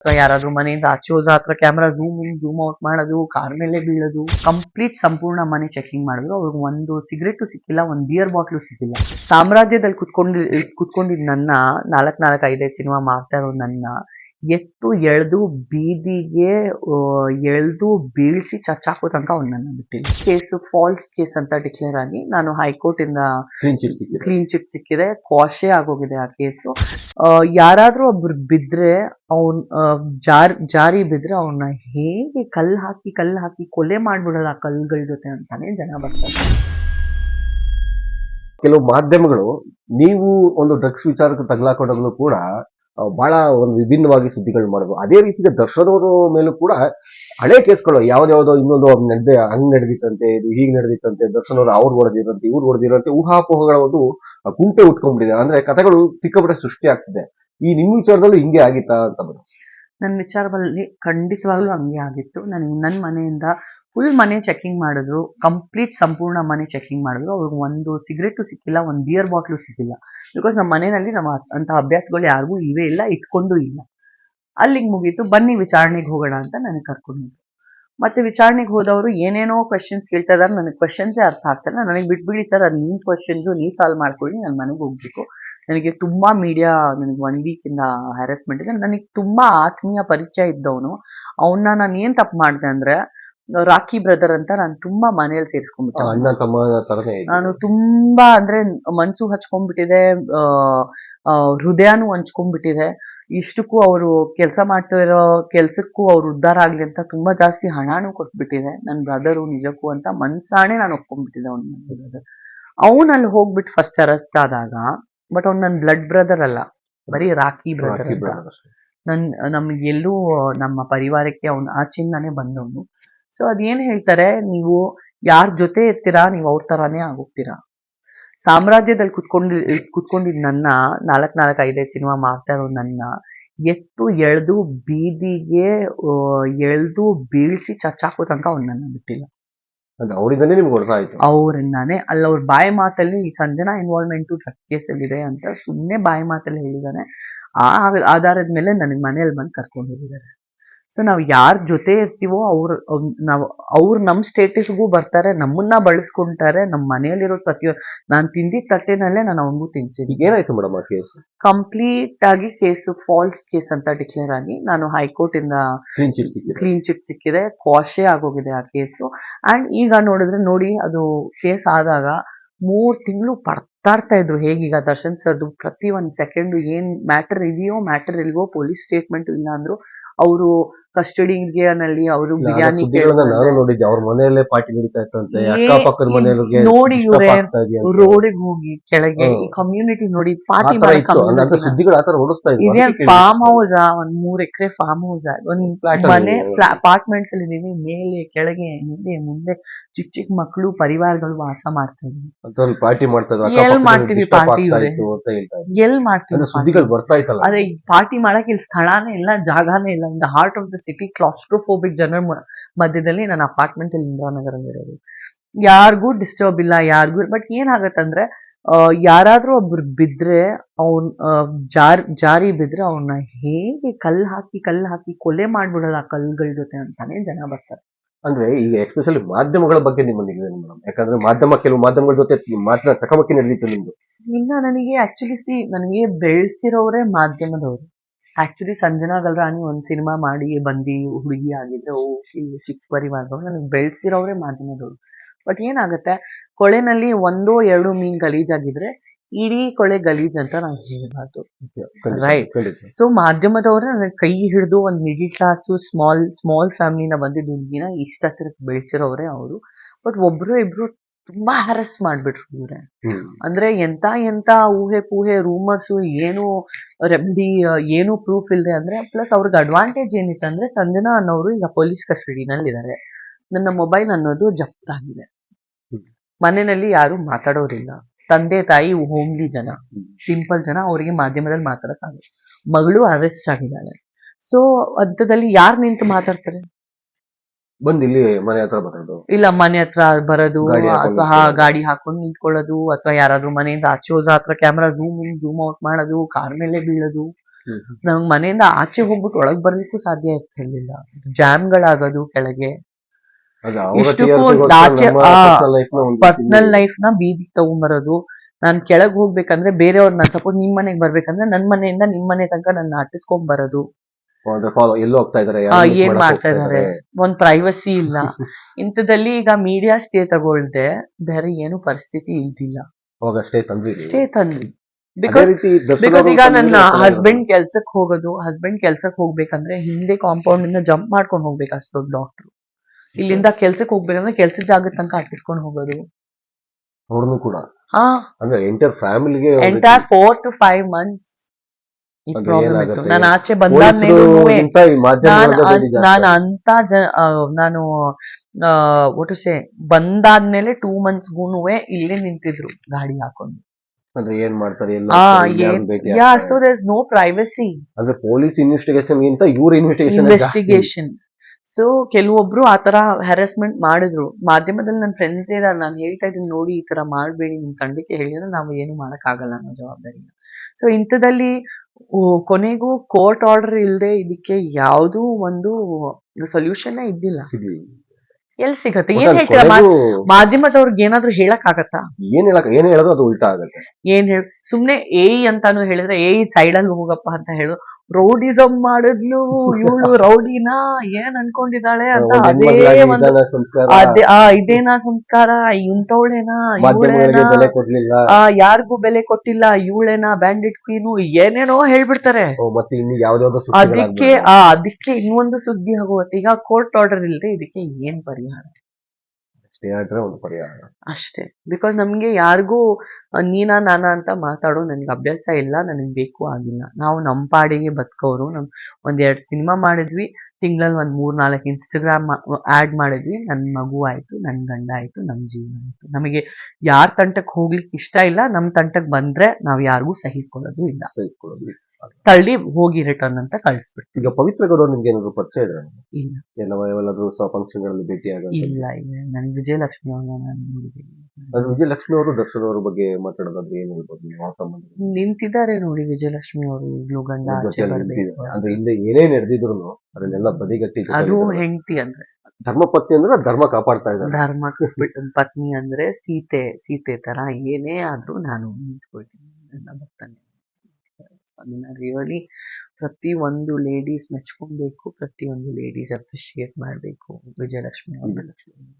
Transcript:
ಅಥವಾ ಯಾರಾದ್ರೂ ಮನೆಯಿಂದ ಆಚೆ ಹೋದ್ರೆ ಹತ್ರ camera zoom in zoom out ಮಾಡೋದು ಕಾರ್ ಮೇಲೆ ಬೀಳೋದು ಕಂಪ್ಲೀಟ್ ಸಂಪೂರ್ಣ ಮನೆ ಚೆಕಿಂಗ್ ಮಾಡಿದ್ರು. ಅವ್ರಿಗೆ ಒಂದು ಸಿಗರೇಟು ಸಿಕ್ಕಿಲ್ಲ, ಒಂದು ಬಿಯರ್ ಬಾಟ್ಲು ಸಿಕ್ಕಿಲ್ಲ. ಸಾಮ್ರಾಜ್ಯದಲ್ಲಿ ಕುತ್ಕೊಂಡು, ಕುತ್ಕೊಂಡಿದ್ ನನ್ನ ನಾಲ್ಕ್ ನಾಲ್ಕು ಐದೈದು ಸಿನಿಮಾ ಮಾಡ್ತಾ ಇರೋ ನನ್ನ ಎತ್ತು ಎಳೆದು ಬೀದಿಗೆ ಎಳೆದು ಬೀಳ್ಸಿ ಚಚ್ಚಾಕೋ ತನಕ ಅವ್ನು ನನ್ನ ಬಿಟ್ಟಿಲ್ಲ. ಕೇಸು ಫಾಲ್ಸ್ ಕೇಸ್ ಅಂತ ಡಿಕ್ಲೇರ್ ಆಗಿ ನಾನು ಹೈಕೋರ್ಟ್ ಇಂದ ಕ್ಲೀನ್ ಚಿಟ್ ಸಿಕ್ಕಿದೆ. ಕ್ವಾಶೆ ಆಗೋಗಿದೆ ಆ ಕೇಸು. ಯಾರಾದ್ರೂ ಒಬ್ರು ಬಿದ್ರೆ ಅವನ್ ಜಾರ್ ಜಾರಿ ಬಿದ್ರೆ ಅವನ್ನ ಹೇಗೆ ಕಲ್ಲು ಹಾಕಿ ಕಲ್ಲು ಹಾಕಿ ಕೊಲೆ ಮಾಡ್ಬಿಡೋದು ಆ ಕಲ್ಲುಗಳ ಜೊತೆ ಅಂತಾನೆ ಜನ ಬರ್ತಾರೆ. ಕೆಲವು ಮಾಧ್ಯಮಗಳು ನೀವು ಒಂದು ಡ್ರಗ್ಸ್ ವಿಚಾರಕ್ಕೆ ತಗಲಾಕೊಂಡಾಗಲೂ ಕೂಡ ಬಹಳ ಒಂದು ವಿಭಿನ್ನವಾಗಿ ಸುದ್ದಿಗಳು ಮಾಡೋದು. ಅದೇ ರೀತಿ ದರ್ಶನ್ ಅವರ ಮೇಲೂ ಕೂಡ ಹಳೆ ಕೇಸ್ಗಳು ಯಾವ್ದಾವ್ದೋ ಇನ್ನೊಂದು ನಡೆದ, ಹಂಗ್ ನಡೆದಿತ್ತಂತೆ, ಇದು ಹೀಗೆ ನಡೆದಿತ್ತಂತೆ ದರ್ಶನ್ ಅವರು ಅವ್ರು ಹೊಡೆದಿರಂತೆ ಇವ್ರು ಹೊಡೆದಿರಂತೆ ಊಹಾಪೋಹಗಳ ಒಂದು ಕುಂಟೆ ಉಟ್ಕೊಂಡ್ಬಿಟ್ಟಿದೆ. ಅಂದ್ರೆ ಕಥೆಗಳು ಸಿಕ್ಕಾಪಟ್ಟೆ ಸೃಷ್ಟಿ ಆಗ್ತಿದೆ. ಈ ನಿಮ್ಮ ವಿಚಾರದಲ್ಲೂ ಹಿಂಗೆ ಆಗಿತ್ತಾ ಅಂತ ಬಂದು. ನನ್ನ ವಿಚಾರದಲ್ಲಿ ಖಂಡಿತವಾಗ್ಲೂ ಹಂಗೆ ಆಗಿತ್ತು. ನಾನು ನನ್ನ ಮನೆಯಿಂದ ಫುಲ್ ಮನೆ ಚೆಕಿಂಗ್ ಮಾಡಿದ್ರು. ಕಂಪ್ಲೀಟ್ ಸಂಪೂರ್ಣ ಮನೆ ಚೆಕಿಂಗ್ ಮಾಡಿದ್ರು. ಅವ್ರಿಗೆ ಒಂದು ಸಿಗರೇಟು ಸಿಕ್ಕಿಲ್ಲ, ಒಂದು ಬಿಯರ್ ಬಾಟ್ಲು ಸಿಕ್ಕಿಲ್ಲ. ಬಿಕಾಸ್ ನಮ್ಮ ಮನೆಯಲ್ಲಿ ನಮ್ಮ ಅಂತ ಅಭ್ಯಾಸಗಳು ಯಾರಿಗೂ ಇವೇ ಇಲ್ಲ, ಇಟ್ಕೊಂಡು ಇಲ್ಲ. ಅಲ್ಲಿಗೆ ಮುಗೀತು, ಬನ್ನಿ ವಿಚಾರಣೆಗೆ ಹೋಗೋಣ ಅಂತ ನನಗೆ ಕರ್ಕೊಂಡಿದ್ರು ಮತ್ತೆ ವಿಚಾರಣೆಗೆ ಹೋದವರು ಏನೇನೋ ಕ್ವಶನ್ಸ್ ಕೇಳ್ತಾ ಇದಾರೆ, ನನಗೆ ಕ್ವಶನ್ಸೇ ಅರ್ಥ ಆಗ್ತಿಲ್ಲ ನನಗೆ ಬಿಟ್ಬಿಡಿ ಸರ್, ಅದು ನಿಮ್ಮ ಕ್ವೆಶನ್ಸು ನೀವು ಸಾಲ್ವ್ ಮಾಡ್ಕೊಳ್ಳಿ, ನಾನು ಮನೆಗೆ ಹೋಗ್ಬೇಕು. ನನಗೆ ತುಂಬಾ ಮೀಡಿಯಾ ನನಗೆ ಒನ್ ವೀಕಿಂದ ಹ್ಯಾರಸ್ಮೆಂಟ್ ಇದೆ. ನನಗೆ ತುಂಬಾ ಆತ್ಮೀಯ ಪರಿಚಯ ಇದ್ದವನು. ಅವನ್ನ ನಾನು ಏನ್ ತಪ್ಪು ಮಾಡಿದೆ ಅಂದ್ರೆ ರಾಕಿ ಬ್ರದರ್ ಅಂತ ನಾನು ತುಂಬಾ ಮನೆಯಲ್ಲಿ ಸೇರಿಸ್ಕೊಂಡ್ಬಿಟ್ಟೆ ಅವ್ನ. ಅಣ್ಣ ತಮ್ಮ ತರನೇ ಇದೆ. ನಾನು ತುಂಬಾ ಅಂದ್ರೆ ಮನ್ಸು ಹಚ್ಕೊಂಡ್ಬಿಟ್ಟಿದೆ ಹೃದಯನೂ ಹಂಚ್ಕೊಂಡ್ಬಿಟ್ಟಿದೆ. ಇಷ್ಟಕ್ಕೂ ಅವರು ಕೆಲಸ ಮಾಡ್ತಿರೋ ಕೆಲ್ಸಕ್ಕೂ ಅವ್ರು ಉದ್ಧಾರ ಆಗ್ಲಿ ಅಂತ ತುಂಬಾ ಜಾಸ್ತಿ ಹಣನೂ ಕೊಟ್ಬಿಟ್ಟಿದೆ. ನನ್ನ ಬ್ರದರು ನಿಜಕ್ಕೂ ಅಂತ ಮನ್ಸಾಣೆ ನಾನು ಒಪ್ಕೊಂಡ್ಬಿಟ್ಟಿದ್ದೆ ಅವ್ನ ಬ್ರದರ್. ಅಲ್ಲಿ ಹೋಗ್ಬಿಟ್ಟು ಫಸ್ಟ್ ಅರೆಸ್ಟ್ ಆದಾಗ ಬಟ್ ಅವ್ನು ನನ್ನ ಬ್ಲಡ್ ಬ್ರದರ್ ಅಲ್ಲ ಬರೀ ರಾಕಿ ಬ್ರದರ್ ನನ್ ನಮ್ಗೆಲ್ಲೂ ನಮ್ಮ ಪರಿವಾರಕ್ಕೆ ಅವನು ಆಚಿಂದಾನೆ ಬಂದವನು. ಸೊ ಅದೇನ್ ಹೇಳ್ತಾರೆ ನೀವು ಯಾರ ಜೊತೆ ಇರ್ತೀರಾ ನೀವು ಅವ್ರ ಥರಾನೇ ಆಗೋಗ್ತೀರಾ. ಸಾಮ್ರಾಜ್ಯದಲ್ಲಿ ಕುತ್ಕೊಂಡು ಕುತ್ಕೊಂಡಿದ್ದ ನನ್ನ ನಾಲ್ಕ್ ನಾಲ್ಕು ಐದೈದು ಸಿನಿಮಾ ಮಾಡ್ತಾ ಇರೋ ನನ್ನ ಎತ್ತು ಎಳೆದು ಬೀದಿಗೆ ಎಳೆದು ಬೀಳ್ಸಿ ಚಚ್ಚಾಕೋ ತನಕ ಅವ್ರು ನನ್ನ ಬಿಟ್ಟಿಲ್ಲ. ಅವರಿಂದನೇ ನಿಮ್ಗೆ ಹೊಡೆತ ಆಯ್ತು. ಅಲ್ಲಿ ಅವ್ರ ಬಾಯಿ ಮಾತಲ್ಲಿ ಈ ಸಂಜನಾ ಇನ್ವಾಲ್ವ್ಮೆಂಟು ಡ್ರಗ್ ಕೇಸಲ್ಲಿ ಇದೆ ಅಂತ ಸುಮ್ಮನೆ ಬಾಯಿ ಮಾತಲ್ಲಿ ಹೇಳಿದಾನೆ. ಆ ಆಧಾರದ ಮೇಲೆ ನನಗೆ ಮನೇಲಿ ಬಂದು ಕರ್ಕೊಂಡು ಹೋಗಿದ್ದಾರೆ ಸೊ ನಾವು ಯಾರ ಜೊತೆ ಇರ್ತೀವೋ ಅವ್ರ ನಾವು ಅವ್ರು ನಮ್ಮ ಸ್ಟೇಟಸ್ಗೂ ಬರ್ತಾರೆ ನಮ್ಮನ್ನ ಬಳಸ್ಕೊಂತಾರೆ ನಮ್ಮ ಮನೆಯಲ್ಲಿರೋ ಪ್ರತಿಯೊ ನಾನು ತಿಂದಿದ್ದ ತಟ್ಟೆನಲ್ಲೇ ನಾನು ಅವನಿಗೂ ತಿನ್ಸಿದ್ದೀನಿ ಏನಾಯ್ತು ಮೇಡಮ್ ಆ ಕೇಸ್? ಕಂಪ್ಲೀಟ್ ಆಗಿ ಕೇಸು ಫಾಲ್ಸ್ ಕೇಸ್ ಅಂತ ಡಿಕ್ಲೇರ್ ಆಗಿ ನಾನು ಹೈಕೋರ್ಟ್ ಇಂದ ಕ್ಲೀನ್ ಚಿಟ್ ಸಿಕ್ಕಿದೆ. ಕ್ಲೀನ್ ಚಿಟ್ ಸಿಕ್ಕಿದೆ ಕ್ವಾಶೇ ಆಗೋಗಿದೆ ಆ ಕೇಸು. ಅಂಡ್ ಈಗ ನೋಡಿದ್ರೆ ನೋಡಿ ಅದು ಕೇಸ್ ಆದಾಗ ಮೂರ್ ತಿಂಗಳು ಪಡ್ತಾಡ್ತಾ ಇದ್ರು. ಹೇಗೀಗ ದರ್ಶನ್ ಸರ್ದು ಪ್ರತಿ ಒಂದ್ ಸೆಕೆಂಡ್ ಏನ್ ಮ್ಯಾಟರ್ ಇದೆಯೋ ಮ್ಯಾಟರ್ ಇಲ್ವೋ ಪೊಲೀಸ್ ಸ್ಟೇಟ್ಮೆಂಟ್ ಇಲ್ಲ ಅಂದ್ರು ಅವರು ಕಸ್ಟಡಿಗೆ ನಲ್ಲಿ ಅವರು ಬಿರಿಯಾನಿ ನಾನು ನೋಡಿದ್ದೆ. ಅವ್ರ ಮನೆಯಲ್ಲೇ ಪಾರ್ಟಿ ನಡೀತಾ ಇತ್ತಂತೆ ಅಕ್ಕಪಕ್ಕದ ಮನೆಯವ್ರಿಗೆ ನೋಡಿ ಇವ್ರೆ ರೋಡಿಗೆ ಹೋಗಿ ಕೆಳಗೆ ಕಮ್ಯುನಿಟಿ ನೋಡಿ ಪಾರ್ಟಿ ಸುದ್ದಿಗಳು ಆತರ ಓಡಿಸ್ತಾ ಇದೆ ಫಾರ್ಮ್ ಹೌಸ್ ಒಂದ್ ಮೂರ್ ಎಕರೆ ಫಾರ್ಮ್ ಹೌಸ್ ಒಂದ್ ಮನೆ ಅಪಾರ್ಟ್ಮೆಂಟ್ಸ್ ಅಲ್ಲಿ ಇದೀವಿ ಮೇಲೆ ಕೆಳಗೆ ಹಿಂದೆ ಮುಂದೆ ಚಿಕ್ಕ ಚಿಕ್ಕ ಮಕ್ಕಳು ಪರಿವಾರಗಳು ವಾಸ ಮಾಡ್ತಾ ಇದ್ವಿ. ಪಾರ್ಟಿ ಮಾಡ್ತಾ ಎಲ್ ಮಾಡ್ತೀವಿ ಇದ್ರು. ಎಲ್ ಮಾಡ್ತೀವಿ ಸುದ್ದಿಗಳು ಬರ್ತಾ ಇತ್ತಲ್ಲ. ಅದೇ ಪಾರ್ಟಿ ಮಾಡಕ್ ಇಲ್ಲಿ ಸ್ಥಳಾನೇ ಇಲ್ಲ ಜಾಗಾನೇ ಇಲ್ಲ. In the heart of the city claustrophobic ಜನರ ಮಧ್ಯದಲ್ಲಿ ನನ್ನ ಅಪಾರ್ಟ್ಮೆಂಟ್ ಅಲ್ಲಿ ಇಂದಿರಾನಗರಲ್ಲಿ ಇರೋದು ಯಾರಿಗೂ ಡಿಸ್ಟರ್ಬ್ ಇಲ್ಲ ಯಾರಿಗೂ ಬಟ್ ಏನಾಗತ್ತಂದ್ರೆ ಯಾರಾದ್ರೂ ಒಬ್ರು ಬಿದ್ರೆ ಅವನ್ ಜಾರಿ ಜಾರ್ ಬಿದ್ರೆ ಅವನ್ನ ಹೇಗೆ ಕಲ್ಲು ಹಾಕಿ ಕಲ್ಲು ಹಾಕಿ ಕೊಲೆ ಮಾಡಿಬಿಡೋದು ಆ ಕಲ್ಲುಗಳ ಜೊತೆ ಅಂತಾನೆ ಜನ ಬರ್ತಾರೆ. ಅಂದ್ರೆ ಈಗ ಎಸ್ಪೆಷಲಿ ಮಾಧ್ಯಮಗಳ ಬಗ್ಗೆ ಇದೆ ಮೇಡಮ್. ಯಾಕಂದ್ರೆ ಮಾಧ್ಯಮ ಕೆಲವು ಮಾಧ್ಯಮಗಳ ಜೊತೆ ಮಾತ್ರ ಚಕಮಕಿ ನಡೆದಿತ್ತು ನಿಮ್ದು. ಇನ್ನ ನನಗೆ ಆಕ್ಚುಲಿ ಸಿ ನನಗೆ ಬೆಳೆಸಿರೋರೇ ಮಾಧ್ಯಮದವರು. ಆಕ್ಚುಲಿ ಸಂಜನಾ ಗಲ್ರಾಣಿ ಒಂದ್ ಸಿನಿಮಾ ಮಾಡಿ ಬಂದಿ ಹುಡುಗಿ ಆಗಿದ್ರೆ ಓ ಚಿಕ್ಕ ಪರಿವಾರದವ್ರು. ನನಗೆ ಬೆಳೆಸಿರೋರೇ ಮಾಧ್ಯಮದವ್ರು ಬಟ್ ಏನಾಗುತ್ತೆ ಕೊಳೆನಲ್ಲಿ ಒಂದೋ ಎರಡು ಮೀನ್ ಗಲೀಜಾಗಿದ್ರೆ ಇಡೀ ಕೊಳೆ ಗಲೀಜ್ ಅಂತ ನಾವು ಹೇಳಬಾರ್ದು. ರೈಟ್. ಸೊ ಮಾಧ್ಯಮದವ್ರೆ ನನಗೆ ಕೈ ಹಿಡಿದು ಒಂದು ಮಿಡಿಲ್ ಕ್ಲಾಸು ಸ್ಮಾಲ್ ಸ್ಮಾಲ್ ಫ್ಯಾಮಿಲಿನ ಬಂದಿದ್ದ ಹುಡುಗಿನ ಇಷ್ಟ ಹತ್ರಕ್ಕೆ ಬೆಳೆಸಿರೋರೇ ಅವರು. ಬಟ್ ಒಬ್ರು ಇಬ್ರು ತುಂಬಾ ಹರಸ್ ಮಾಡ್ಬಿಟ್ರು ಇವ್ರೆ. ಅಂದ್ರೆ ಎಂತ ಎಂತ ಊಹೆ ಪೂಹೆ ರೂಮರ್ಸ್ ಏನು ರೆಮಿಡಿ ಏನು ಪ್ರೂಫ್ ಇಲ್ಲದೆ ಅಂದ್ರೆ ಪ್ಲಸ್ ಅವ್ರಿಗೆ ಅಡ್ವಾಂಟೇಜ್ ಏನಿತ್ತು ಅಂದ್ರೆ ಸಂಜನಾ ಅನ್ನೋರು ಈಗ ಪೊಲೀಸ್ ಕಸ್ಟಡಿನಲ್ಲಿ ಇದ್ದಾರೆ ನನ್ನ ಮೊಬೈಲ್ ಅನ್ನೋದು ಜಪ್ತಾಗಿದೆ. ಮನೆಯಲ್ಲಿ ಯಾರು ಮಾತಾಡೋರಿಲ್ಲ. ತಂದೆ ತಾಯಿ ಹೋಮ್ಲಿ ಜನ. ಸಿಂಪಲ್ ಜನ ಅವರಿಗೆ ಮಾಧ್ಯಮದಲ್ಲಿ ಮಾತಾಡಕ್ಕಾಗಲ್ಲ. ಮಗಳು ಅರೆಸ್ಟ್ ಆಗಿದ್ದಾಳೆ. ಸೊ ಅಂಥದ್ದಲ್ಲಿ ಯಾರು ನಿಂತು ಮಾತಾಡ್ತಾರೆ? ಬಂದ್ ಇಲ್ಲಿ ಮನೆ ಹತ್ರ ಬರೋದು. ಇಲ್ಲ ಮನೆ ಹತ್ರ ಬರೋದು ಗಾಡಿ ಹಾಕೊಂಡು ಅಥವಾ ನಿಂತ್ಕೊಳ್ಳೋದು. ಗಾಡಿ ಹಾಕೊಂಡು ನಿಂತ್ಕೊಳ್ಳೋದು ಅಥವಾ ಯಾರಾದ್ರೂ ಮನೆಯಿಂದ ಆಚೆ ಹೋದ್ರ ಹತ್ರ camera zoom in zoom out ಮಾಡೋದು ಕಾರ್ ಮೇಲೆ ಬೀಳೋದು. ಹ್ಮ್. ನಂಗ್ ಮನೆಯಿಂದ ಆಚೆ ಹೋಗ್ಬಿಟ್ಟು ಒಳಗ್ ಬರ್ಲಿಕ್ಕೂ ಸಾಧ್ಯ ಇರ್ತಿರ್ಲಿಲ್ಲ. ಜಾಮ್ಗಳಾಗೋದು ಕೆಳಗೆ. ಅದು ಅವರ ಇಷ್ಟಕ್ಕೂ TRP ಗೋಸ್ಕರ ಆಚೆ- ನಮ್ಮ ಆ, personal life ನ ಒಂದು ಪರ್ಸನಲ್ ಲೈಫ್ನ ಬೀದಿ ತಗೊಂಬರೋದು. ನಾನ್ ಕೆಳಗ್ ಹೋಗ್ಬೇಕಂದ್ರೆ ಬೇರೆಯವ್ರ ನಾನ್ ಸಪೋಸ್ ನಿಮ್ ಮನೆಗ್ ಬರ್ಬೇಕಂದ್ರೆ ನನ್ ಮನೆಯಿಂದ ನಿಮ್ ಮನೆ ತನಕ ನನ್ನ ಅಟ್ಟಿಸ್ಕೊಂಡ್ ಬರೋದು. ಎಲ್ಲೋ ಹೋಗ್ತಾ ಇದಾರೆ ಏನ್ ಮಾಡ್ತಾ ಇದಾರೆ ಒಂದ್ ಪ್ರೈವಸಿ ಇಲ್ಲ. ಇಂಥದಲ್ಲಿ ಈಗ ಮೀಡಿಯಾ ಸ್ಟೇ ತಗೊಳ್ದೆ ಬೇರೆ ಏನು ಪರಿಸ್ಥಿತಿ ಇಲ್ದಿಲ್ಲ ಸ್ಟೇ ತಂದ್ವಿ ಬಿಕಾಸ್ ಬಿಕಾಸ್ ಈಗ ನನ್ನ. ಹಸ್ಬೆಂಡ್ ಕೆಲ್ಸಕ್ ಹೋಗೋದು ಹಸ್ಬೆಂಡ್ ಕೆಲ್ಸಕ್ ಹೋಗ್ಬೇಕಂದ್ರೆ ಹಿಂದೆ ಕಾಂಪೌಂಡ್ ಇಂದ ಜಂಪ್ ಮಾಡ್ಕೊಂಡು ಹೋಗ್ಬೇಕು ಅಷ್ಟೊಂದು ಡಾಕ್ಟರ್ ಇಲ್ಲಿಂದ ಕೆಲ್ಸಕ್ ಹೋಗ್ಬೇಕಂದ್ರೆ ಕೆಲ್ಸ ಜಾಗ ತನಕ ಅಟ್ಟಿಸ್ಕೊಂಡು ಹೋಗೋದು. ಅವ್ರನ್ನು ಕೂಡ. ಹಾ. ಅಂದ್ರೆ ಎಂಟರ್ ಫ್ಯಾಮಿಲಿಗೆ enter four to five months ಈ ಅದು ಪ್ರಾಬ್ಲಮ್ ಇತ್ತು ಏನಾಗುತ್ತೆ? ನಾನು ಆಚೆ ಬಂದಾದ್ಮೇಲೂ ನಾನು ಅಂತ ಜ ಆ, ನಾನು ಒಟ್ಟು ಸೇ ಬಂದಾದ್ಮೇಲೆ ಟೂ ಮಂತ್ಸ್ ಮಂತ್ಸ್ಗೂನು ಇಲ್ಲೇ ನಿಂತಿದ್ರು ಗಾಡಿ ಹಾಕೊಂಡು. ಅಂದ್ರೆ ಏನ್ ಮಾಡ್ತಾರೆ? Yeah. So there no privacy ಅಂದ್ರೆ ಪೊಲೀಸ್ ಇನ್ವೆಸ್ಟಿಗೇಷನ್ ಗಿಂತ ಇವ್ರ ಇನ್ವೆಸ್ಟಿಗೇಷನ್ ಇನ್ವೆಸ್ಟಿಗೇಷನ್ ಸೊ ಕೆಲವೊಬ್ರು ಆತರ ಹ್ಯಾರಸ್ಮೆಂಟ್ ಮಾಡಿದ್ರು. ಮಾಧ್ಯಮದಲ್ಲಿ ನನ್ನ ಫ್ರೆಂಡ್ಸ್ ಇದಾರೆ ನಾನು ಹೇಳ್ತಾ ಇದ್ದೀನಿ ನೋಡಿ ಈ ತರ ಮಾಡಬೇಡಿ. ನಿಮ್ ತಂಡಕ್ಕೆ ಹೇಳಿದ್ರೆ ನಾವು ಏನು ಆಗಲ್ಲ ಅನ್ನೋ ಜವಾಬ್ದಾರಿ ಸೊ ಇಂಥದಲ್ಲಿ ಕೊನೆಗೂ ಕೋರ್ಟ್ ಆರ್ಡರ್ ಇಲ್ಲದೆ ಇದಕ್ಕೆ ಯಾವುದೂ ಒಂದು ಸೊಲ್ಯೂಷನ್ ಇದ್ದಿಲ್ಲ. ಎಲ್ಲಿ ಸಿಗತ್ತೆ? ಏನ್ ಹೇಳ್ತೀರಾ? ಮಾಧ್ಯಮದವ್ರಿಗೆ ಏನಾದ್ರೂ ಹೇಳಕ್ ಆಗತ್ತಾ? ಏನ್ ಹೇಳಕ್ ಏನ್ ಹೇಳೋದು ಅದು ಉಲ್ಟಾ ಆಗತ್ತೆ. ಏನ್ ಹೇಳ ಸುಮ್ನೆ ಏಯಿ ಅಂತಾನು ಹೇಳಿದ್ರೆ ಏ ಸೈಡ್ ಅಲ್ಲಿ ಹೋಗಪ್ಪ ಅಂತ ಹೇಳು. ರೌಡಿಸಮ್ ಮಾಡಿದ್ಲು ಇವಳು ರೌಡಿನ ಏನ್ ಅನ್ಕೊಂಡಿದ್ದಾಳೆ ಅಂತ ಅದೇ ಅದೇ ಆ ಇದೇನಾ ಸಂಸ್ಕಾರ? ಇಂಥವಳೇನಾ? ಆ ಯಾರಿಗೂ ಬೆಲೆ ಕೊಟ್ಟಿಲ್ಲ ಇವಳೇನಾ ಬ್ಯಾಂಡಿಟ್ ಕ್ವೀನು ಏನೇನೋ ಹೇಳ್ಬಿಡ್ತಾರೆ. ಅದಕ್ಕೆ ಆ ಅದಕ್ಕೆ ಇನ್ನೊಂದು ಸುದ್ದಿ ಆಗುವತ್ತೆ ಈಗ ಕೋರ್ಟ್ ಆರ್ಡರ್ ಇಲ್ರಿ ಇದಕ್ಕೆ ಏನ್ ಪರಿಹಾರ? ಆರ್ಡರ್ ಒಂದು ಪರಿಹಾರ ಅಷ್ಟೇ. ಬಿಕಾಸ್ ನಮ್ಗೆ ಯಾರಿಗೂ ನೀನಾ ನಾನಾ ಅಂತ ಮಾತಾಡೋ ನನ್ಗೆ ಅಭ್ಯಾಸ ಇಲ್ಲ ನನಗೆ ಬೇಕು ಆಗಿಲ್ಲ. ನಾವು ನಮ್ಮ ಪಾಡಿಗೆ ಬದುಕೋರು. ನಮ್ ಒಂದೆರಡು ಎರಡ್ ಸಿನಿಮಾ ಮಾಡಿದ್ವಿ ತಿಂಗಳಲ್ಲಿ ಒಂದು ಮೂರ್ ನಾಲ್ಕು ಇನ್ಸ್ಟಾಗ್ರಾಮ್ ಆಡ್ ಮಾಡಿದ್ವಿ ನನ್ನ ಮಗು ಆಯ್ತು ನನ್ನ ಗಂಡ ಆಯ್ತು ನಮ್ಮ ಜೀವನ ಆಯ್ತು. ನಮಗೆ ಯಾರ ತಂಟಕ್ಕೆ ಹೋಗ್ಲಿಕ್ಕೆ ಇಷ್ಟ ಇಲ್ಲ ನಮ್ಮ ತಂಟಕ್ಕೆ ಬಂದ್ರೆ ನಾವು ಯಾರಿಗೂ ಸಹಿಸ್ಕೊಳ್ಳೋದು ಇಲ್ಲ. ಇಟ್ಕೊಳ್ಳೋದು. ತಳ್ಳಿ ಹೋಗಿ ರಿಟರ್ನ್ ಅಂತ ಕಳಿಸ್ಬಿಡ್ತೀವಿ ಈಗ ಪವಿತ್ರ ಗೌಡ ನಿಮ್ಗೆ ಏನಾದ್ರು ಪರಿಚಯ ಇದ್ರೆ? ಇಲ್ಲ. ಎಲ್ಲ ಎಲ್ಲಾದ್ರೂ ಫಂಕ್ಷನ್ಗಳಲ್ಲಿ ಭೇಟಿ ಇಲ್ಲ ಇಲ್ಲ. ನನ್ ವಿಜಯಲಕ್ಷ್ಮಿ ಅವ್ರನ್ನ ನಾನು ನೋಡಿದ್ದೀನಿ. ಅದು ವಿಜಯಲಕ್ಷ್ಮಿ ಅವರು ದರ್ಶನ್ ಅವ್ರ ಬಗ್ಗೆ ಮಾತಾಡೋದಾದ್ರೆ ಏನ್ ಹೇಳ್ಬೋದು ನೀವು? ಆ ಸಂಬಂಧ? ನಿಂತಿದ್ದಾರೆ ನೋಡಿ ವಿಜಯಲಕ್ಷ್ಮಿ ಅವರು ಈಗಲೂ ಗಂಡ ಆಚೆ ಬರ್ಬೇಕು. ಅಂದ್ರೆ ಹಿಂದೆ ಏನೇ ನಡೆದಿದ್ರು ಅದನ್ನೆಲ್ಲ ಬದಿಗಟ್ಟಿ ಅದು. ಹೆಂಡತಿ ಅಂದ್ರೆ. ಧರ್ಮಪತ್ನಿ ಅಂದ್ರೆ ಧರ್ಮ ಕಾಪಾಡ್ತಾ ಇದ್ದಾರೆ. ಧರ್ಮ ಪತ್ನಿ ಅಂದ್ರೆ ಸೀತೆ ಸೀತೆ ತರ ಏನೇ ಆದ್ರೂ ನಾನು ನಿಂತ್ಕೊಳ್ತೀನಿ. ಭಕ್ತನೇ. ಅದನ್ನ ರಿಯಲಿ ಪ್ರತಿ ಒಂದು ಲೇಡೀಸ್ ಮೆಚ್ಕೊಬೇಕು ಪ್ರತಿ ಒಂದು ಲೇಡೀಸ್ ಅಪ್ರಿಷಿಯೇಟ್ ಮಾಡಬೇಕು. ವಿಜಯಲಕ್ಷ್ಮಿ ಅವ್ರನ್ನ.